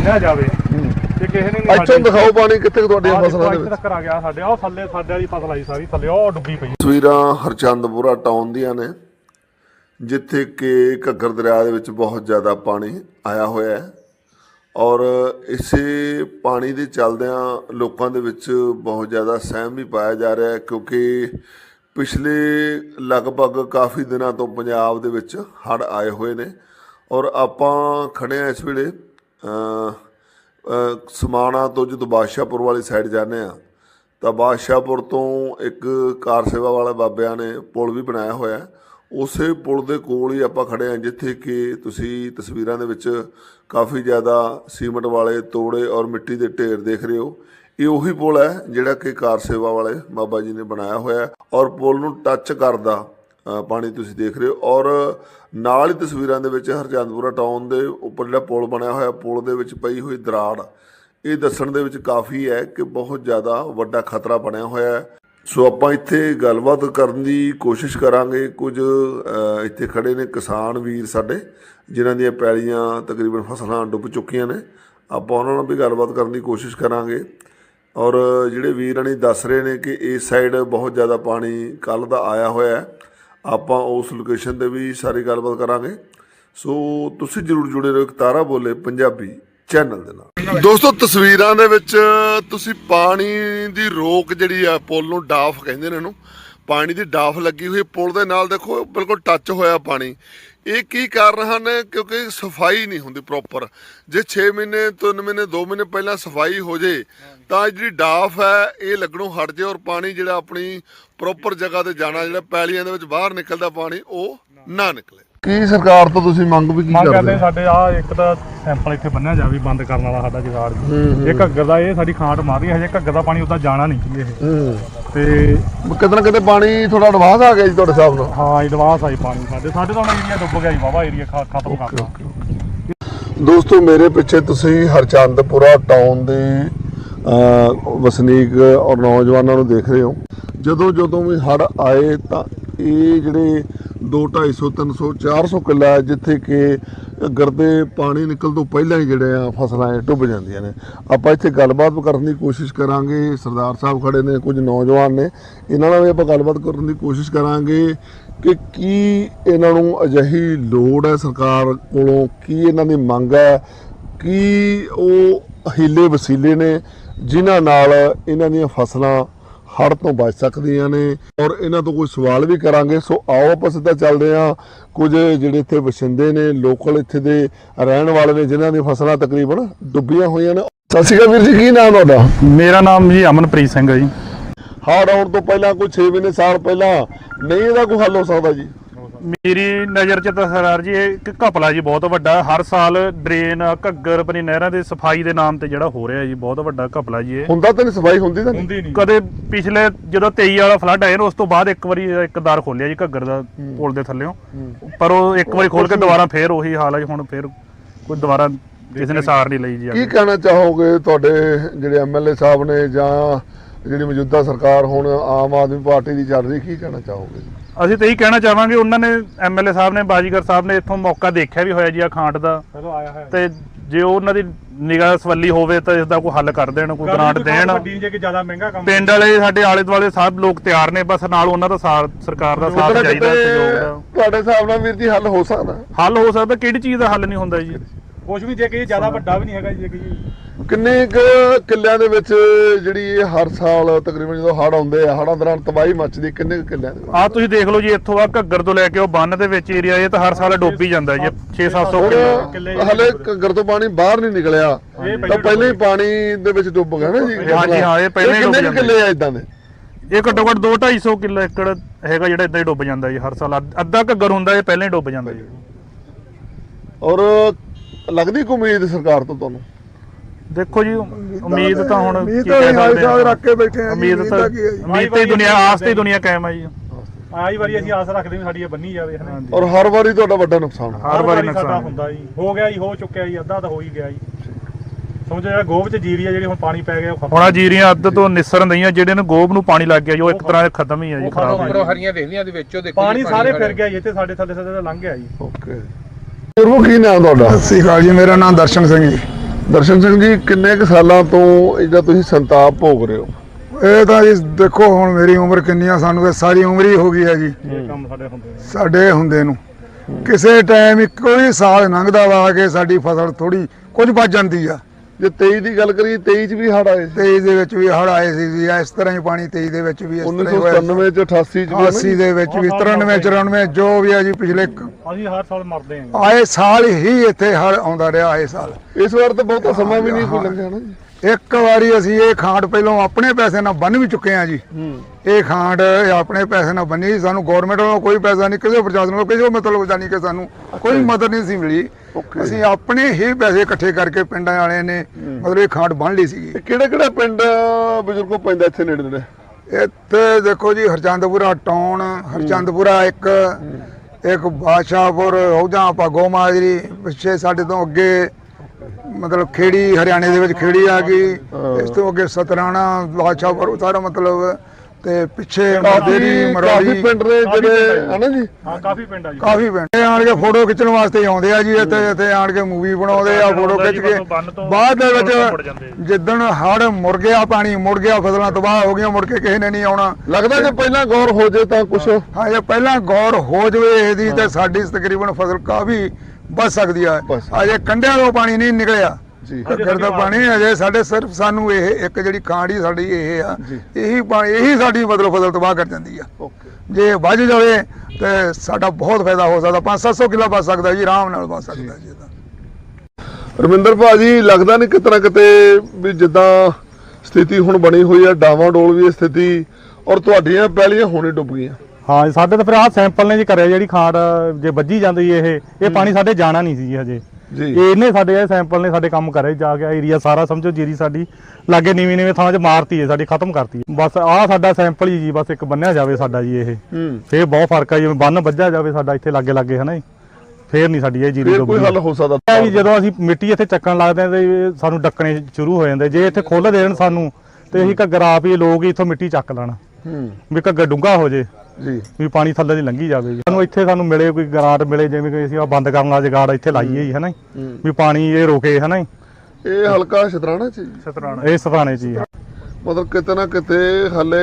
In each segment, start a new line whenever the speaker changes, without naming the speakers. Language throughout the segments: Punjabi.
ਬੰਨਿਆ ਜਾਵੇ ਤੇ ਕਿਸੇ ਨੇ ਨਹੀਂ
ਇੱਥੋਂ ਦਿਖਾਓ ਪਾਣੀ ਕਿੱਥੇ ਕੁ ਤੁਹਾਡੀਆਂ
ਆਹ
ਫਸਲਾਂ ਦੇ
ਇੱਥੇ
ਵਿੱਚ।
ਤੱਕ ਆ ਗਿਆ ਸਾਡੇ ਉਹ ਥੱਲੇ ਸਾਡੇ ਵਾਲੀ ਫਸਲ ਆਈ ਸਾਰੀ ਥੱਲੇ ਉਹ ਡੁੱਬੀ ਪਈ
ਤਸਵੀਰਾਂ ਹਰਚੰਦਪੁਰਾ ਟਾਊਨ ਦੀਆਂ ਨੇ ਜਿੱਥੇ ਕਿ ਘੱਗਰ ਦਰਿਆ ਦੇ ਵਿੱਚ ਬਹੁਤ ਜ਼ਿਆਦਾ ਪਾਣੀ ਆਇਆ ਹੋਇਆ ਹੈ। ਔਰ ਇਸੇ ਪਾਣੀ ਦੇ ਚੱਲਦਿਆਂ ਲੋਕਾਂ ਦੇ ਵਿੱਚ ਬਹੁਤ ਜ਼ਿਆਦਾ ਸਹਿਮ ਵੀ ਪਾਇਆ ਜਾ ਰਿਹਾ ਹੈ ਕਿਉਂਕਿ ਪਿਛਲੇ ਲਗਭਗ ਕਾਫੀ ਦਿਨਾਂ ਤੋਂ ਪੰਜਾਬ ਦੇ ਵਿੱਚ ਹੜ੍ਹ ਆਏ ਹੋਏ ਨੇ। ਔਰ ਆਪਾਂ ਖੜੇ ਆ ਇਸ ਵੇਲੇ ਸਮਾਣਾ ਤੋਂ ਜਦੋਂ ਬਾਦਸ਼ਾਹਪੁਰ ਵਾਲੀ ਸਾਈਡ ਜਾਂਦੇ ਆ ਤਾਂ ਬਾਦਸ਼ਾਹਪੁਰ ਤੋਂ ਇੱਕ ਕਾਰ ਸੇਵਾ ਵਾਲੇ ਬਾਬਿਆਂ ਨੇ ਪੁਲ ਵੀ ਬਣਾਇਆ ਹੋਇਆ ਉਸੇ ਪੁਲ ਦੇ ਕੋਲ ਹੀ ਆਪਾਂ ਖੜੇ ਹਾਂ, ਜਿੱਥੇ ਕਿ ਤੁਸੀਂ ਤਸਵੀਰਾਂ ਦੇ ਵਿੱਚ ਕਾਫੀ ਜ਼ਿਆਦਾ ਸੀਮਟ ਵਾਲੇ ਤੋੜੇ ਔਰ ਮਿੱਟੀ ਦੇ ਢੇਰ ਦੇਖ ਰਹੇ ਹੋ। ਇਹ ਉਹੀ ਪੁਲ ਹੈ ਜਿਹੜਾ ਕਿ ਕਾਰ ਸੇਵਾ ਵਾਲੇ ਬਾਬਾ ਜੀ ਨੇ ਬਣਾਇਆ ਹੋਇਆ ਔਰ ਪੁਲ ਨੂੰ ਟੱਚ ਕਰਦਾ ਪਾਣੀ ਤੁਸੀਂ ਦੇਖ ਰਹੇ ਹੋ। ਔਰ ਨਾਲ ਹੀ ਤਸਵੀਰਾਂ ਦੇ ਵਿੱਚ ਹਰਜੰਦਪੁਰਾ ਟਾਊਨ ਦੇ ਉੱਪਰ ਜਿਹੜਾ ਪੁਲ ਬਣਿਆ ਹੋਇਆ, ਪੁਲ ਦੇ ਵਿੱਚ ਪਈ ਹੋਈ ਦਰਾੜ, ਇਹ ਦੱਸਣ ਦੇ ਵਿੱਚ ਕਾਫੀ ਹੈ ਕਿ ਬਹੁਤ ਜ਼ਿਆਦਾ ਵੱਡਾ ਖਤਰਾ ਬਣਿਆ ਹੋਇਆ ਹੈ। ਸੋ ਆਪਾਂ ਇੱਥੇ ਗੱਲਬਾਤ ਕਰਨ ਦੀ ਕੋਸ਼ਿਸ਼ ਕਰਾਂਗੇ। ਕੁਝ ਇੱਥੇ ਖੜੇ ਨੇ ਕਿਸਾਨ ਵੀਰ ਸਾਡੇ, ਜਿਨ੍ਹਾਂ ਦੀਆਂ ਪੈਲੀਆਂ ਤਕਰੀਬਨ ਫਸਲਾਂ ਡੁੱਬ ਚੁੱਕੀਆਂ ਨੇ। ਆਪਾਂ ਉਹਨਾਂ ਨਾਲ ਵੀ ਗੱਲਬਾਤ ਕਰਨ ਦੀ ਕੋਸ਼ਿਸ਼ ਕਰਾਂਗੇ। ਔਰ ਜਿਹੜੇ ਵੀਰਾਣੀ ਦੱਸ ਰਹੇ ਨੇ ਕਿ ਇਸ ਸਾਈਡ ਬਹੁਤ ਜ਼ਿਆਦਾ ਪਾਣੀ ਕੱਲ ਦਾ ਆਇਆ ਹੋਇਆ ਹੈ। ਆਪਾਂ ਉਸ ਲੋਕੇਸ਼ਨ ਤੇ ਵੀ ਸਾਰੀ ਗੱਲਬਾਤ ਕਰਾਂਗੇ। ਸੋ ਤੁਸੀਂ ਜਰੂਰ ਜੁੜੇ ਰਹੋ ਇੱਕ ਤਾਰਾ ਬੋਲੇ ਪੰਜਾਬੀ ਚੈਨਲ ਦੇ ਨਾਲ। ਦੋਸਤੋ, ਤਸਵੀਰਾਂ ਦੇ ਵਿੱਚ ਤੁਸੀਂ ਪਾਣੀ ਦੀ ਰੋਕ ਜਿਹੜੀ ਆ, ਪੁਲ ਨੂੰ ਡਾਫ ਕਹਿੰਦੇ ਨੇ ਇਹਨੂੰ। ਪਾਣੀ ਦੀ ਡਾਫ ਲੱਗੀ ਹੋਈ ਪੁਲ ਦੇ ਨਾਲ। ਦੇਖੋ, ਬਿਲਕੁਲ ਟੱਚ ਹੋਇਆ ਪਾਣੀ। ਇਹ ਕੀ ਕਾਰਨ ਹਨ? ਕਿਉਂਕਿ ਸਫ਼ਾਈ ਨਹੀਂ ਹੁੰਦੀ ਪ੍ਰੋਪਰ ਜੇ 6 ਮਹੀਨੇ 3 ਮਹੀਨੇ 2 ਮਹੀਨੇ ਪਹਿਲਾਂ ਸਫ਼ਾਈ ਹੋ ਜੇ ਤਾਂ ਜਿਹੜੀ ਡਾਫ ਹੈ ਇਹ ਲੱਗਣੋਂ ਹਟ ਜੇ ਔਰ ਪਾਣੀ ਜਿਹੜਾ ਆਪਣੀ ਪ੍ਰੋਪਰ ਜਗ੍ਹਾ ਤੇ ਜਾਣਾ ਜਿਹੜਾ ਪੈਲੀਆਂ ਦੇ ਵਿੱਚ ਬਾਹਰ ਨਿਕਲਦਾ ਪਾਣੀ ਉਹ ਨਾ ਨਿਕਲੇ। ਕੀ ਸਰਕਾਰ ਤੋਂ ਤੁਸੀਂ ਮੰਗ ਵੀ ਕੀ
ਮੰਗ ਕਰਦੇ ਸਾਡੇ ਆ ਇੱਕ ਤਾਂ ਸੈਂਪਲ ਇੱਥੇ ਬੰਨਿਆ ਜਾਵੇ ਬੰਦ ਕਰਨ ਵਾਲਾ ਸਾਡਾ ਜੁਗਾੜ ਜੀ। ਇਹ ਘੱਗਰ ਦਾ ਇਹ ਸਾਡੀ ਖਾਂਟ ਮਾਰ ਰਹੀ ਹੈ ਹਜੇ ਘੱਗਰ ਦਾ ਪਾਣੀ ਉਦਾਂ ਜਾਣਾ ਨਹੀਂ ਇਹ।
ਹੂੰ।
ਤੇ
ਕਿਤੇ ਨਾ ਕਿਤੇ ਪਾਣੀ ਥੋੜਾ ਐਡਵਾਂਸ ਆ ਗਿਆ ਜੀ ਤੁਹਾਡੇ ਹਿਸਾਬ ਨਾਲ?
ਹਾਂ ਐਡਵਾਂਸ ਆਈ ਪਾਣੀ ਸਾਡੇ ਸਾਡੇ ਤਾਂ ਹੁਣ ਏਰੀਆ ਡੁੱਬ ਗਿਆ ਜੀ ਵਾਵਾ ਏਰੀਆ ਖਤਮ ਕਰਤਾ।
ਦੋਸਤੋ ਮੇਰੇ ਪਿੱਛੇ ਤੁਸੀਂ ਹਰਚੰਦਪੁਰਾ ਟਾਊਨ ਦੇ ਵਸਨੀਕ ਔਰ ਨੌਜਵਾਨਾਂ ਨੂੰ ਦੇਖ ਰਹੇ ਹੋ। ਜਦੋਂ ਜਦੋਂ ਵੀ ਹੜ ਆਏ ਤਾਂ ਇਹ ਜਿਹੜੇ 2 250 300 400 ਕਿੱਲਾ ਹੈ, ਜਿੱਥੇ ਕਿ ਗਰਦੇ ਪਾਣੀ ਨਿਕਲ ਤੋਂ ਪਹਿਲਾਂ ਹੀ ਜਿਹੜੇ ਆ ਫਸਲਾਂ ਇਹ ਡੁੱਬ ਜਾਂਦੀਆਂ ਨੇ। ਆਪਾਂ ਇੱਥੇ ਗੱਲਬਾਤ ਕਰਨ ਦੀ ਕੋਸ਼ਿਸ਼ ਕਰਾਂਗੇ। ਸਰਦਾਰ ਸਾਹਿਬ ਖੜੇ ਨੇ, ਕੁਝ ਨੌਜਵਾਨ ਨੇ। ਇਹਨਾਂ ਨਾਲ ਵੀ ਆਪਾਂ ਗੱਲਬਾਤ ਕਰਨ ਦੀ ਕੋਸ਼ਿਸ਼ ਕਰਾਂਗੇ ਕਿ ਕੀ ਇਹਨਾਂ ਨੂੰ ਅਜਿਹੀ ਲੋੜ ਹੈ ਸਰਕਾਰ ਕੋਲੋਂ? ਕੀ ਇਹਨਾਂ ਦੀ ਮੰਗ ਹੈ? ਕੀ ਉਹ ਹੀਲੇ ਵਸੀਲੇ ਨੇ, ਜਿਨ੍ਹਾਂ ਨਾਲ ਇਹਨਾਂ ਦੀਆਂ ਫਸਲਾਂ ਹੜ੍ਹ ਤੋਂ ਬਚ ਸਕਦੀਆਂ ਨੇ ਔਰ ਇਹਨਾਂ ਤੋਂ ਕੋਈ ਸਵਾਲ ਵੀ ਕਰਾਂਗੇ। ਸੋ ਆਓ ਆਪਾਂ ਸਿੱਧਾ ਚੱਲਦੇ ਹਾਂ। ਕੁਝ ਜਿਹੜੇ ਇੱਥੇ ਵਸਿੰਦੇ ਨੇ ਲੋਕਲ ਇੱਥੇ ਦੇ ਰਹਿਣ ਵਾਲੇ ਨੇ ਜਿਨ੍ਹਾਂ ਦੀਆਂ ਫਸਲਾਂ ਤਕਰੀਬਨ ਡੁੱਬੀਆਂ ਹੋਈਆਂ ਨੇ। ਸਤਿ ਸ਼੍ਰੀ ਅਕਾਲ ਵੀਰ ਜੀ ਕੀ ਨਾਮ ਤੁਹਾਡਾ?
ਮੇਰਾ ਨਾਮ ਜੀ ਅਮਨਪ੍ਰੀਤ ਸਿੰਘ ਹੈ ਜੀ।
ਹੜ੍ਹ ਆਉਣ ਤੋਂ ਪਹਿਲਾਂ ਕੋਈ 6 ਮਹੀਨੇ ਸਾਲ ਪਹਿਲਾਂ ਨਹੀਂ ਇਹਦਾ ਕੋਈ ਹੱਲ ਹੋ ਸਕਦਾ ਜੀ?
ਮੇਰੀ ਨਜ਼ਰ 'ਚ ਤਾਂ ਸਰਾਰ ਜੀ ਇਹ ਇੱਕ ਘਪਲਾ ਜੀ ਬਹੁਤ ਵੱਡਾ। ਹਰ ਸਾਲ ਡਰੇਨ ਘੱਗਰ ਆਪਣੀ ਨਹਿਰਾਂ ਦੇ ਸਫ਼ਾਈ ਦੇ ਨਾਮ ਤੇ ਜਿਹੜਾ ਹੋ ਰਿਹਾ ਜੀ ਬਹੁਤ ਵੱਡਾ ਘਪਲਾ ਜੀ ਇਹ।
ਹੁੰਦਾ ਤਾਂ ਨਹੀਂ ਸਫ਼ਾਈ ਹੁੰਦੀ ਤਾਂ ਨਹੀਂ?
ਹੁੰਦੀ ਨਹੀਂ। ਕਦੇ ਪਿਛਲੇ ਜਦੋਂ 23 ਵਾਲਾ ਫਲੱਡ ਆਇਆ ਨਾ ਉਸ ਤੋਂ ਬਾਅਦ ਇੱਕ ਵਾਰੀ ਇੱਕ ਦਰ ਖੋਲਿਆ ਜੀ ਘੱਗਰ ਦਾ ਪੁਲ ਦੇ ਥੱਲੇੋਂ। ਪਰ ਉਹ ਇੱਕ ਵਾਰੀ ਖੋਲ ਕੇ ਦੁਬਾਰਾ ਫੇਰ ਉਹੀ ਹਾਲ ਹੈ ਹੁਣ ਫੇਰ ਕੋਈ ਦੁਬਾਰਾ ਕਿਸੇ ਨੇ ਸਾਰ ਨਹੀਂ ਲਈ ਜੀ
ਕੀ। ਕਹਿਣਾ ਚਾਹੋਗੇ ਤੁਹਾਡੇ ਜਿਹੜੇ ਐਮਐਲਏ ਸਾਹਿਬ ਨੇ ਜਾਂ ਜਿਹੜੀ ਮੌਜੂਦਾ ਸਰਕਾਰ ਹੁਣ ਆਮ ਆਦਮੀ ਪਾਰਟੀ ਦੀ ਚੱਲ ਰਹੀ ਕੀ ਕਹਿਣਾ ਚਾਹੋਗੇ
ਅਸੀਂ ਤਾਂ ਇਹੀ ਕਹਿਣਾ ਚਾਹਾਂਗੇ ਉਹਨਾਂ ਨੇ ਐਮਐਲਏ ਸਾਹਿਬ ਨੇ ਬਾਜੀਗਰ ਸਾਹਿਬ ਨੇ ਇੱਥੋਂ ਮੌਕਾ ਦੇਖਿਆ ਵੀ ਹੋਇਆ ਜੀ ਆ ਖਾਂਟ ਦਾ। ਤੇ ਜੇ ਉਹਨਾਂ ਦੀ ਨਿਗਾਹ ਸਵੱਲੀ ਹੋਵੇ ਤਾਂ ਇਸ ਦਾ ਕੋਈ ਹੱਲ ਕਰ ਦੇਣ ਕੋਈ ਗ੍ਰਾਂਟ ਦੇਣ।
ਜੇ ਕਿ ਜ਼ਿਆਦਾ ਮਹਿੰਗਾ ਕੰਮ
ਪਿੰਡ ਵਾਲੇ ਸਾਡੇ ਆਲੇ ਦੁਆਲੇ ਸਭ ਲੋਕ ਤਿਆਰ ਨੇ ਬਸ ਨਾਲ ਉਹਨਾਂ ਦਾ ਸਾਥ ਸਰਕਾਰ ਦਾ ਸਾਥ ਚਾਹੀਦਾ ਸਹਿਯੋਗ ਦਾ।
ਤੁਹਾਡੇ ਹਿਸਾਬ ਨਾਲ ਵੀਰ ਜੀ ਹੱਲ ਹੋ ਸਕਦਾ?
ਹੱਲ ਹੋ ਸਕਦਾ ਕਿਹੜੀ ਚੀਜ਼ ਦਾ ਹੱਲ ਨਹੀਂ ਹੁੰਦਾ ਜੀ?
ਕੁਝ ਵੀ ਜੇ ਕਿ ਜ਼ਿਆਦਾ ਵੱਡਾ ਵੀ ਨਹੀਂ ਹੈਗਾ ਜੀ ਜੇ ਕਿ
ਕਿੰਨੇ ਕੁ ਕਿੱਲਿਆਂ ਦੇ ਵਿੱਚ ਜਿਹੜੀ ਇਹ ਹਰ ਸਾਲ ਤਕਰੀਬਨ ਜਦੋਂ ਹੜ੍ਹ ਆਉਂਦੇ ਆ ਹੜ੍ਹਾਂ ਦੌਰਾਨ ਤਬਾਹੀ ਮੱਚਦੀ ਕਿੰਨੇ ਕੁ ਕਿੱਲਿਆਂ ਦੇ?
ਆ ਤੁਸੀਂ ਦੇਖ ਲਓ ਜੀ ਇੱਥੋਂ ਆ ਘੱਗਰ ਤੋਂ ਲੈ ਕੇ ਉਹ ਬੰਨ ਦੇ ਵਿੱਚ ਏਰੀਆ ਇਹ ਤਾਂ ਹਰ ਸਾਲ ਡੁੱਬ ਹੀ ਜਾਂਦਾ ਜੀ 6-700 ਕਿੱਲੇ।
ਹਲੇ ਘੱਗਰ ਤੋਂ ਪਾਣੀ ਬਾਹਰ ਨਹੀਂ ਨਿਕਲਿਆ ਤਾਂ ਪਹਿਲਾਂ ਹੀ ਪਾਣੀ ਦੇ ਵਿੱਚ ਡੁੱਬ ਗਿਆ ਨਾ ਜੀ
ਹਾਂਜੀ, ਹਾਂ, ਇਹ ਪਹਿਲਾਂ ਹੀ
ਕਿੰਨੇ
ਡੁੱਬ
ਕੁ ਕਿੱਲੇ ਆ ਇਦਾਂ ਦੇ?
ਇਹ ਘੱਟੋ ਘੱਟ 2-250 ਕਿੱਲਾ ਏਕੜ ਹੈਗਾ ਜਿਹੜਾ ਇਦਾਂ ਹੀ ਡੁੱਬ ਜਾਂਦਾ ਜੀ ਹਰ ਸਾਲ। ਅੱਧ- ਅੱਧਾ ਘੱਗਰ ਹੁੰਦਾ ਇਹ ਪਹਿਲਾਂ ਹੀ ਡੁੱਬ ਜਾਂਦਾ ਜੀ।
ਔਰ ਲੱਗਦੀ ਕੋਈ ਉਮੀਦ ਸਰਕਾਰ ਤੋਂ ਤੁਹਾਨੂੰ?
ਦੇਖੋ ਜੀ ਉਮੀਦ ਤਾਂ ਹੁਣ
ਉਮੀਦ
ਕੀ
ਤਾਂ
ਕਹਿ
ਹਾਈ
ਸਕਦੇ
ਸਾਹਿਬ ਰੱਖ ਕੇ ਬੈਠੇ ਆ
ਉਮੀਦ ਤਾਂ? ਉਮੀਦ ਤੇ ਹੀ ਦੁਨੀਆ ਆਸ ਤੇ ਹੀ ਦੁਨੀਆ ਕਾਇਮ ਆ ਜੀ।
ਆਈ ਵਾਰੀ ਅਸੀਂ ਆਸ ਰੱਖਦੇ ਵੀ ਸਾਡੀ ਇਹ ਬੰਨੀ ਜਾਵੇ ਹਨਾ
ਔਰ ਹਰ ਵਾਰੀ ਤੁਹਾਡਾ ਵੱਡਾ ਨੁਕਸਾਨ।
ਹਰ ਵਾਰੀ
ਸਾਡਾ
ਨੁਕਸਾਨ
ਹੁੰਦਾ ਜੀ। ਹੋ ਗਿਆ ਜੀ ਹੋ ਚੁੱਕਿਆ ਜੀ ਅੱਧਾ ਤਾਂ ਹੋ ਹੀ ਗਿਆ ਜੀ। ਸਮਝੋ ਜਿਹੜਾ ਗੋਭ ਚ ਜੀਰੀ ਆ ਜਿਹੜੀ ਹੁਣ ਪਾਣੀ ਪੈ ਗਿਆ ਉਹ ਖਤਮ
ਹੁਣ ਆਹ ਜੀਰੀਆਂ ਅੱਧ ਤੋਂ ਨਿਸਰਨ ਨਹੀਂ ਜਿਹੜੇ ਨੂੰ ਗੋਬ ਨੂੰ ਪਾਣੀ ਲੱਗ ਗਿਆ ਜੀ ਉਹ ਇੱਕ ਤਰ੍ਹਾਂ ਦੇ ਖਤਮ ਹੀ ਆ ਜੀ
ਉਹ
ਖਰਾਬ
ਉੱਪਰੋਂ ਹਰੀਆਂ ਵੇਲੀਆਂ ਦੇ ਵਿੱਚੋਂ ਦੇਖੋ
ਪਾਣੀ ਸਾਰੇ ਫਿਰ ਗਿਆ ਜੀ ਇੱਥੇ ਸਾਡੇ ਥੱਲੇ ਦਾ ਲੰਘ ਗਿਆ ਜੀ।
ਓਕੇ। ਗੁਰੂ ਕੀ ਨਾਮ ਤੁਹਾਡਾ?
ਸਤਿ ਸ਼੍ਰੀ ਅਕਾਲ ਜੀ ਮੇਰਾ ਨਾਮ ਦਰਸ਼ਨ ਸਿੰਘ ਜੀ।
ਦਰਸ਼ਨ ਸਿੰਘ ਜੀ ਕਿੰਨੇ ਕੁ ਸਾਲਾਂ ਤੋਂ ਇਹਦਾ ਤੁਸੀਂ ਸੰਤਾਪ ਭੋਗ ਰਹੇ ਹੋ?
ਇਹ ਤਾਂ ਜੀ ਦੇਖੋ ਹੁਣ ਮੇਰੀ ਉਮਰ ਕਿੰਨੀ ਆ ਸਾਨੂੰ ਤਾਂ ਸਾਰੀ ਉਮਰ ਹੀ ਹੋ ਗਈ ਹੈ ਜੀ
ਇਹ ਕੰਮ ਸਾਡੇ ਹੁੰਦੇ ਨੇ।
ਸਾਡੇ ਹੁੰਦੇ ਨੂੰ। ਕਿਸੇ ਟਾਈਮ ਇੱਕੋ ਹੀ ਸਾਲ ਲੰਘਦਾ ਵਾ ਕਿ ਸਾਡੀ ਫਸਲ ਥੋੜੀ ਕੁਝ ਬਚ ਜਾਂਦੀ ਆ।
ਜੇ 23 ਦੀ ਗੱਲ ਕਰੀਏ 23 ਚ ਵੀ ਹੜ ਆਏ ਸੀ।
23 ਦੇ ਵਿੱਚ ਵੀ ਹੜ ਆਏ ਸੀ ਜੀ ਇਸ ਤਰ੍ਹਾਂ ਹੀ ਪਾਣੀ 23 ਦੇ ਵਿੱਚ ਵੀ ਇਸ ਤਰ੍ਹਾਂ ਹੀ ਹੋਇਆ
1997 ਚ 88 ਚ ਵੀ ਹੈ ਨਾ
80 ਦੇ ਵਿੱਚ ਵੀ 93 94 ਜੋ ਵੀ ਆ ਜੀ ਪਿਛਲੇ
ਅਸੀਂ ਹਰ ਸਾਲ ਮਰਦੇ ਹਾਂ
ਆਏ ਸਾਲ ਹੀ ਇੱਥੇ ਹੜ ਆਉਂਦਾ ਰਿਹਾ ਆਏ ਸਾਲ।
ਇਸ ਵਾਰ ਤਾਂ ਬਹੁਤਾ ਸਮਾਂ ਵੀ ਨਹੀਂ ਕੋਈ ਲੰਘਿਆ ਨਾ ਜੀ।
ਇੱਕ ਵਾਰੀ ਅਸੀਂ ਇਹ ਖਾਂਡ ਪਹਿਲਾਂ ਆਪਣੇ ਪੈਸੇ ਨਾਲ ਬੰਨ ਵੀ ਚੁੱਕੇ ਆ ਜੀ। ਇਹ ਖਾਂਡ ਆਪਣੇ ਪੈਸੇ ਨਾਲ ਬੰਨੀ ਸਾਨੂੰ ਗਵਰਨਮੈਂਟ ਵੱਲੋਂ ਕੋਈ ਪੈਸਾ ਨਹੀਂ ਕਿਸੇ ਪ੍ਰਸ਼ਾਸਨ ਵੱਲੋਂ ਕਿਸੇ ਮਤਲਬ ਜਾਨੀ ਕਿ ਸਾਨੂੰ ਕੋਈ ਮਦਦ ਨਹੀਂ ਸੀ ਮਿਲੀ. ਅਸੀਂ ਆਪਣੇ ਹੀ ਪੈਸੇ ਇਕੱਠੇ ਕਰਕੇ ਪਿੰਡਾਂ ਵਾਲਿਆਂ ਨੇ ਮਤਲਬ ਇਹ ਖਾਂਡ ਬੰਨ ਲਈ ਸੀਗੀ।
ਕਿਹੜੇ ਕਿਹੜੇ ਪਿੰਡ ਬਜ਼ੁਰਗੋ ਪੈਂਦਾ ਇੱਥੇ ਨੇੜੇ ਨੇੜੇ?
ਇੱਥੇ ਦੇਖੋ ਜੀ ਹਰਚੰਦਪੁਰਾ ਟਾਊਨ ਹਰਚੰਦਪੁਰਾ ਇੱਕ ਇੱਕ ਬਾਦਸ਼ਾਹਪੁਰ ਉਹਦਾ ਭਾਗੋ ਮਾਜਰੀ ਪਿੱਛੇ ਸਾਡੇ ਤੋਂ ਅੱਗੇ ਮਤਲਬ ਖੇੜੀ ਹਰਿਆਣੇ ਦੇ ਵਿੱਚ ਖੇੜੀ ਆ ਗਈ। ਇਸ ਤੋਂ ਅੱਗੇ ਸਤਰਾਣਾ ਬਾਦਸ਼ਾਹਪੁਰ ਉਹ ਸਾਰਾ ਮਤਲਬ ਤੇ ਪਿੱਛੇ ਮਦੇਰੀ
ਕਾਫੀ
ਮਰੋੜੀ
ਪਿੰਡ ਨੇ
ਕਾਫੀ
ਜਿਹੜੇ। ਹਨਾ ਜੀ।
ਹਾਂ ਕਾਫੀ ਪਿੰਡ ਆ ਜੀ।
ਕਾਫੀ ਪਿੰਡ। ਇਹ ਆਣ ਕੇ ਫੋਟੋ ਖਿੱਚਣ ਵਾਸਤੇ ਆਉਂਦੇ ਆ ਜੀ ਇੱਥੇ ਇੱਥੇ ਆਣ ਕੇ ਮੂਵੀ ਬਣਾਉਂਦੇ ਆ ਫੋਟੋ ਖਿੱਚ ਕੇ। ਬਾਅਦ ਦੇ ਵਿੱਚ। ਜਿੱਦਣ ਹੜ ਮੁੜ ਗਿਆ ਪਾਣੀ ਮੁੜ ਗਿਆ ਫਸਲਾਂ ਤਬਾਹ ਹੋ ਗਈਆਂ ਮੁੜ ਕੇ ਕਿਸੇ ਨੇ ਨਹੀਂ ਆਉਣਾ।
ਲੱਗਦਾ ਜੇ ਪਹਿਲਾਂ ਗੌਰ ਹੋ ਜੇ ਤਾਂ ਕੁਛ।
ਹਾਂ ਜੇ ਪਹਿਲਾਂ ਗੌਰ ਹੋ ਜਵੇ ਇਹਦੀ ਤੇ ਸਾਡੀ ਤਕਰੀਬਨ ਫਸਲ ਕਾਫੀ ਬਚ ਸਕਦੀ ਆ।
ਬਚ ਸਕਦੀ।
ਅਜੇ ਕੰਢਿਆਂ ਤੋਂ ਪਾਣੀ ਨਹੀਂ ਨਿਕਲਿਆ।
ਜੀ।
ਘੱਗਰ ਦਾ ਪਾਣੀ ਅਜੇ ਸਾਡੇ ਸਿਰਫ ਸਾਨੂੰ ਇਹ ਇੱਕ ਜਿਹੜੀ ਖਾਂਡੀ ਸਾਡੀ ਇਹ ਆ। ਇਹੀ ਪਾਣੀ ਇਹੀ ਸਾਡੀ ਮਤਲਬ ਫਸਲ ਤਬਾਹ ਕਰ ਜਾਂਦੀ ਆ।
ਓਕੇ।
ਜੇ ਵੱਜ ਜਾਵੇ ਤੇ ਸਾਡਾ ਬਹੁਤ ਫਾਇਦਾ ਹੋ ਸਕਦਾ। 5-700 ਕਿਲੋ ਬਚ ਸਕਦਾ ਜੀ ਆਰਾਮ ਨਾਲ ਬਚ ਸਕਦਾ ਜੀ ਇਹਦਾ।
ਰਵਿੰਦਰ ਭਾਜੀ ਲੱਗਦਾ ਨਹੀਂ ਕਿਤਨਾ ਕਿਤੇ ਵੀ ਜਿੱਦਾਂ ਸਥਿਤੀ ਹੁਣ ਬਣੀ ਹੋਈ ਹੈ ਡਾਵਾਂ ਡੋਲ ਵੀ ਇਹ ਸਥਿਤੀ ਔਰ ਤੁਹਾਡੀਆਂ ਪਹਿਲੀਆਂ ਹੁਣੇ ਡੁੱਬ ਗਈਆਂ।
ਹਾਂ ਜੀ, ਸਾਡੇ ਤਾਂ ਫਿਰ ਆਹ ਸੈਂਪਲ ਨੇ ਜੀ ਕਰਿਆ ਜਿਹੜੀ ਖਾਂਡ ਜੇ ਵੱਜੀ ਜਾਂਦੀ ਇਹ ਇਹ ਪਾਣੀ ਸਾਡੇ ਜਾਣਾ ਨਹੀਂ ਸੀ ਜੀ ਹਜੇ।
ਜੀ।
ਇਹਨੇ ਸਾਡੇ ਇਹ ਸੈਂਪਲ ਨੇ ਸਾਡੇ ਕੰਮ ਕਰੇ ਜਾ ਕੇ ਏਰੀਆ ਸਾਰਾ ਸਮਝੋ ਜੀਰੀ ਸਾਡੀ ਲਾਗੇ ਨੀਵੀਂ ਨੀਵੀਂ ਥਾਂ 'ਚ ਮਾਰਤੀ ਹੈ ਸਾਡੀ ਖਤਮ ਕਰਤੀ ਹੈ। ਬਸ ਆਹ ਸਾਡਾ ਸੈਂਪਲ ਹੀ ਜੀ ਬਸ ਇੱਕ ਬੰਨਿਆ ਜਾਵੇ ਸਾਡਾ ਜੀ ਇਹ।
ਹੂੰ।
ਫੇਰ ਬਹੁਤ ਫ਼ਰਕ ਆ ਜਿਵੇਂ ਬੰਨ ਵੱਜਿਆ ਜਾਵੇ ਸਾਡਾ ਇੱਥੇ ਲਾਗੇ ਲਾਗੇ ਹਨਾ ਜੀ। ਫੇਰ ਨਹੀਂ ਸਾਡੀ ਇਹ ਜੀਰੀ
ਫਿਰ ਕੋਈ
ਡੁੱਬਦੀ
ਹੱਲ ਹੋ ਸਕਦਾ?
ਇਹ ਵੀ ਜਦੋਂ ਅਸੀਂ ਮਿੱਟੀ ਇੱਥੇ ਚੱਕਣ ਲੱਗਦੇ ਹਾਂ ਤੇ ਇਹ ਸਾਨੂੰ ਡੱਕਣੇ ਸ਼ੁਰੂ ਹੋ ਜਾਂਦੇ। ਜੇ ਇੱਥੇ ਖੁੱਲ ਦੇਣ ਸਾਨੂੰ ਤੇ ਅਸੀਂ ਘੱਗਰ ਆਪ ਹੀ ਲੋਕ ਹੀ ਇੱਥੋਂ ਮਿੱਟੀ ਚੱਕ ਲੈਣ।
ਹੂੰ
ਵੀ ਘੱਗਰ ਡੂੰਘਾ ਹੋ ਜੇ
ਜੀ।
ਵੀ ਪਾਣੀ ਥੱਲੇ ਦੀ ਲੰਘੀ ਜਾਵੇ। ਜੀ ਸਾਨੂੰ ਇੱਥੇ ਸਾਨੂੰ ਮਿਲੇ ਕੋਈ ਗਰਾਂਟ ਮਿਲੇ ਜਿਵੇਂ ਕਿ ਅਸੀਂ ਆਹ ਬੰਦ ਕਰਨ ਵਾਲਾ ਜਗਾੜ ਇੱਥੇ ਲਾਈਏ ਜੀ ਹਨਾ ਜੀ। ਵੀ ਪਾਣੀ ਇਹ ਰੋਕੇ ਹਨਾ ਜੀ।
ਇਹ ਹਲਕਾ ਸ਼ਤਰਾਣਾ ਚ ਜੀ।
ਸਤਰਾਣਾ।
ਇਹ ਚ ਜੀ
ਮਤਲਬ ਕਿਤੇ ਨਾ ਕਿਤੇ ਹਲੇ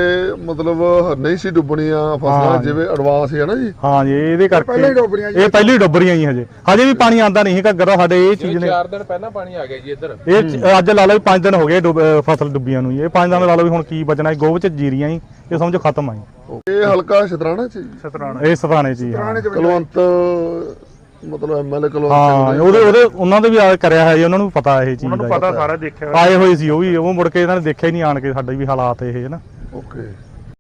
ਮਤਲਬ ਨਹੀਂ ਸੀ ਡੁੱਬਣੀਆਂ ਫਸਲਾਂ
ਹਾਂ।
ਜਿਵੇਂ ਐਡਵਾਂਸ ਹੈ ਨਾ ਜੀ
ਹਾਂ ਜੀ ਇਹਦੇ ਕਰਕੇ
ਪਹਿਲਾਂ ਹੀ ਡੁੱਬ ਰਹੀਆਂ ਜੀ।
ਇਹ ਪਹਿਲੀ ਹੀ ਡੁੱਬ ਰਹੀਆਂ ਜੀ ਹਜੇ ਹਜੇ ਵੀ ਪਾਣੀ ਆਂਦਾ ਨਹੀਂ ਘੱਗਰ ਦਾ ਸਾਡੇ ਇਹ ਚੀਜ਼ ਨੇ
ਚਾਰ ਦਿਨ ਪਹਿਲਾਂ ਪਾਣੀ ਆ ਗਿਆ ਜੀ ਇੱਧਰ
ਇਹ ਅੱਜ ਲਾ ਲਓ 5 ਦਿਨ ਹੋ ਗਏ ਫਸਲ ਡੁੱਬੀਆਂ ਨੂੰ। ਇਹ 5 ਦਿਨ ਲਾ ਲਓ ਵੀ ਹੁਣ ਕੀ ਬਚਣਾ ਇਹ ਗੋਭ ਚ ਜੀਰੀਆਂ ਹੀ ਇਹ ਸਮਝੋ ਖਤਮ ਆਈ
ਇਹ ਹਲਕਾ ਸ਼ਤਰਾਣਾ ਚ ਜੀ
ਸਤਰਾਣਾ
ਇਹ ਸਥਾਨੇ ਚ ਜੀ ਹਾਂ।
ਕੁਲਵੰਤ ਮਤਲਬ ਐਮਐਲਏ ਕੁਲਵੰਤ
ਹਾਂ ਉਹਦੇ ਉਹਦੇ ਉਹਨਾਂ ਦੇ ਵੀ ਆ ਕਰਿਆ ਹੈ ਜੀ ਉਹਨਾਂ ਨੂੰ ਪਤਾ ਇਹ ਚੀਜ਼
ਉਹਨਾਂ ਨੂੰ
ਦਾ
ਪਤਾ ਸਾਰਾ ਦੇਖਿਆ ਹੋਇਆ।
ਆਏ ਹੋਏ ਸੀ ਉਹ ਵੀ ਉਹ ਮੁੜ ਕੇ ਇਹਨਾਂ ਨੇ ਦੇਖਿਆ ਹੀ ਨਹੀਂ ਆਣ ਕੇ ਸਾਡੇ ਵੀ ਹਾਲਾਤ ਇਹ ਹੈ ਨਾ।
ਓਕੇ